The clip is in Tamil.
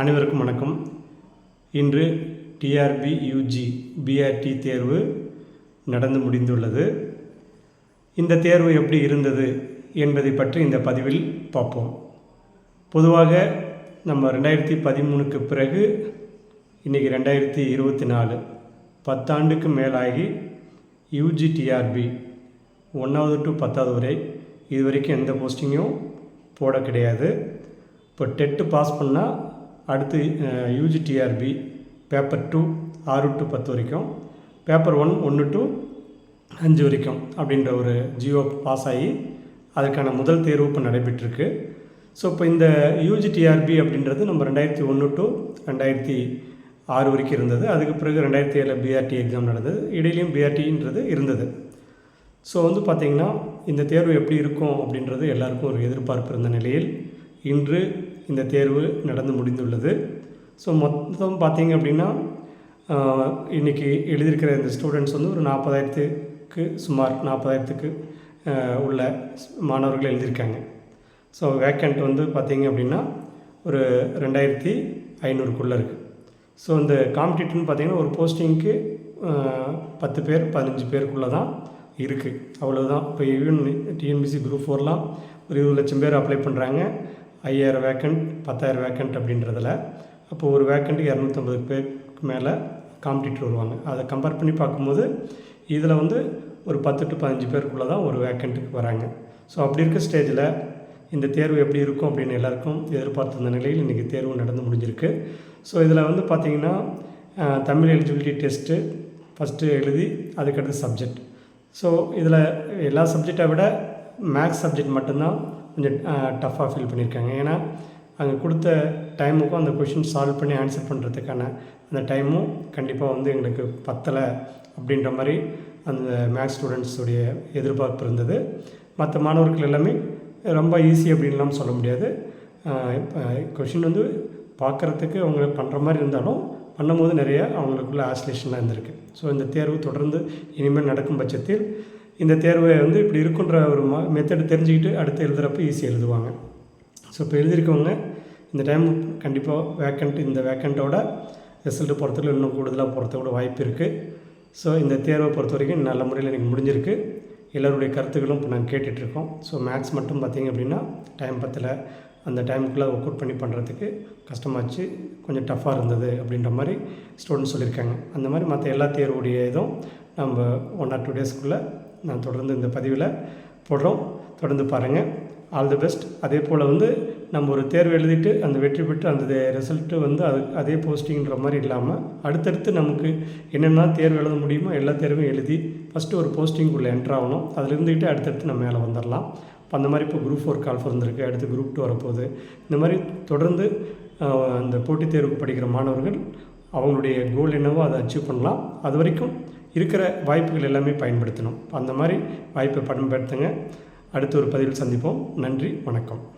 அனைவருக்கும் வணக்கம். இன்று டிஆர்பி யூஜி பிஆர்டி தேர்வு நடந்து முடிந்துள்ளது. இந்த தேர்வு எப்படி இருந்தது என்பதை பற்றி இந்த பதிவில் பார்ப்போம். பொதுவாக நம்ம ரெண்டாயிரத்தி பதிமூணுக்கு பிறகு இன்றைக்கி ரெண்டாயிரத்தி இருபத்தி நாலு பத்தாண்டுக்கு மேலாகி யூஜி டிஆர்பி ஒன்றாவது டு பத்தாவது வரை இது வரைக்கும் எந்த போஸ்டிங்கும் போட கிடையாது. இப்போ டெட்டு பாஸ் பண்ணால் அடுத்து யூஜி டிஆர்பி பேப்பர் டூ ஆறு டு பத்து வரைக்கும் பேப்பர் ஒன் ஒன்று டு அஞ்சு வரைக்கும் அப்படின்ற ஒரு ஜியோ பாஸ் ஆகி அதற்கான முதல் தேர்வு இப்போ நடைபெற்றிருக்கு. ஸோ இப்போ இந்த யூஜி டிஆர்பி அப்படின்றது நம்ம ரெண்டாயிரத்தி ஒன்று டு ரெண்டாயிரத்தி ஆறு வரைக்கும் இருந்தது. அதுக்கு பிறகு ரெண்டாயிரத்தி ஏழில் பிஆர்டி எக்ஸாம் நடந்தது. இடையிலையும் பிஆர்டின்றது இருந்தது. ஸோ வந்து பார்த்திங்கன்னா இந்த தேர்வு எப்படி இருக்கும் அப்படின்றது எல்லாருக்கும் ஒரு எதிர்பார்ப்பு இருந்த நிலையில் இன்று இந்த தேர்வு நடந்து முடிந்துள்ளது. ஸோ மொத்தம் பார்த்திங்க அப்படின்னா இன்றைக்கி எழுதியிருக்கிற இந்த ஸ்டூடெண்ட்ஸ் வந்து ஒரு நாற்பதாயிரத்துக்கு சுமார் நாற்பதாயிரத்துக்கு உள்ள மாணவர்கள் எழுதியிருக்காங்க. ஸோ வேக்கண்ட் வந்து பார்த்திங்க அப்படின்னா ஒரு ரெண்டாயிரத்தி ஐநூறுக்குள்ளே இருக்குது ஸோ இந்த காம்படிட்டிவ்னு பார்த்திங்கன்னா ஒரு போஸ்டிங்க்கு பத்து பேர் பதினஞ்சு பேருக்குள்ளே தான் இருக்குது அவ்வளோதான் இப்போ ஈவன் டிஎன்பிசி குரூப் ஃபோர்லாம் ஒரு இருபது லட்சம் பேர் அப்ளை பண்ணுறாங்க ஐயாயிரம் வேக்கண்ட் பத்தாயிரம் வேக்கண்ட் அப்படின்றதில். அப்போது ஒரு வேக்கண்ட்டுக்கு இரநூத்தம்பது பேருக்கு மேலே காம்படிட்டர் வருவாங்க. அதை கம்பேர் பண்ணி பார்க்கும்போது இதில் வந்து ஒரு பத்து டு பதினஞ்சு பேருக்குள்ளே தான் ஒரு வேக்கண்ட்டுக்கு வராங்க. ஸோ அப்படி இருக்க ஸ்டேஜில் இந்த தேர்வு எப்படி இருக்கும் அப்படின்னு எல்லாருக்கும் எதிர்பார்த்திருந்த நிலையில் இன்றைக்கி தேர்வு நடந்து முடிஞ்சிருக்கு. ஸோ இதில் வந்து பார்த்திங்கன்னா தமிழ் எலிஜிபிலிட்டி டெஸ்ட்டு ஃபஸ்ட்டு எழுதி அதுக்கடுத்து சப்ஜெக்ட் ஸோ இதில் எல்லா சப்ஜெக்டை விட மேக்ஸ் சப்ஜெக்ட் மட்டும்தான் கொஞ்சம் டஃப்பாக ஃபீல் பண்ணியிருக்காங்க ஏன்னா அங்கே கொடுத்த டைமுக்கும் அந்த கொஷின் சால்வ் பண்ணி ஆன்சர் பண்ணுறதுக்கான அந்த டைமும் கண்டிப்பாக வந்து எங்களுக்கு பத்தலை அப்படின்ற மாதிரி அந்த மேக்ஸ் ஸ்டூடெண்ட்ஸுடைய எதிர்பார்ப்பு இருந்தது. மற்ற மாணவர்கள் எல்லாமே ரொம்ப ஈஸி அப்படின்லாம் சொல்ல முடியாது. கொஷின் வந்து பார்க்குறதுக்கு அவங்க பண்ணுற மாதிரி இருந்தாலும் பண்ணும்போது நிறைய அவங்களுக்குள்ள ஆஸ்லேஷன்லாம் இருந்திருக்கு. ஸோ இந்த தேர்வு தொடர்ந்து இனிமேல் நடக்கும் பட்சத்தில் இந்த தேர்வை வந்து இப்படி இருக்குன்ற ஒரு மா மெத்தடு தெரிஞ்சுக்கிட்டு அடுத்து எழுதுகிறப்ப ஈஸியாக எழுதுவாங்க. ஸோ இப்போ எழுதியிருக்கவங்க இந்த டைம் கண்டிப்பாக வேக்கண்ட் இந்த வேக்கண்ட்டோட ரிசல்ட்டு போகிறதுக்கு இன்னும் கூடுதலாக போகிறதோட கூட வாய்ப்பு இருக்குது ஸோ இந்த தேர்வை பொறுத்த வரைக்கும் நல்ல முறையில் எனக்கு முடிஞ்சிருக்கு. எல்லோருடைய கருத்துக்களும் இப்போ நாங்கள் கேட்டுட்ருக்கோம். ஸோ மேக்ஸ் மட்டும் பார்த்திங்க அப்படின்னா டைம் பத்தில். அந்த டைமுக்குள்ளே ஒர்க் அவுட் பண்ணி பண்ணுறதுக்கு கஷ்டமாச்சு கொஞ்சம் டஃப்பாக இருந்தது அப்படின்ற மாதிரி ஸ்டூடெண்ட்ஸ் சொல்லியிருக்காங்க. அந்த மாதிரி மற்ற எல்லா தேர்வுடைய இதுவும் நம்ம ஒன் ஆர் டூ டேஸ்க்குள்ளே நான் தொடர்ந்து இந்த பதிவில் போடுறோம். தொடர்ந்து பாருங்கள் ஆல் தி பெஸ்ட் அதே போல் வந்து நம்ம ஒரு தேர்வு எழுதிட்டு அந்த வெற்றி பெற்று அந்த ரிசல்ட்டு வந்து அது அதே போஸ்டிங்கிற மாதிரி இல்லாமல் அடுத்தடுத்து நமக்கு என்னென்ன தேர்வு எழுத முடியுமோ எல்லா தேர்வும் எழுதி ஃபஸ்ட்டு ஒரு போஸ்டிங்குள்ளே உள்ள என்ட்ராகணும் அதில் இருந்துக்கிட்டு அடுத்தடுத்து நம்ம மேலே வந்துடலாம் இப்போ அந்த மாதிரி இப்போ குரூப் ஃபோர் கால் வந்திருக்கு அடுத்து குரூப் டூ வரப்போகுது. இந்த மாதிரி தொடர்ந்து அந்த போட்டித் தேர்வுக்கு படிக்கிற மாணவர்கள் அவங்களுடைய கோல் என்னவோ அதை அச்சீவ் பண்ணலாம். அது வரைக்கும் இருக்கிற வாய்ப்புகள் எல்லாமே பயன்படுத்தணும். அந்த மாதிரி வாய்ப்பை பயன்படுத்துங்க அடுத்த ஒரு பதிவில் சந்திப்போம். நன்றி வணக்கம்.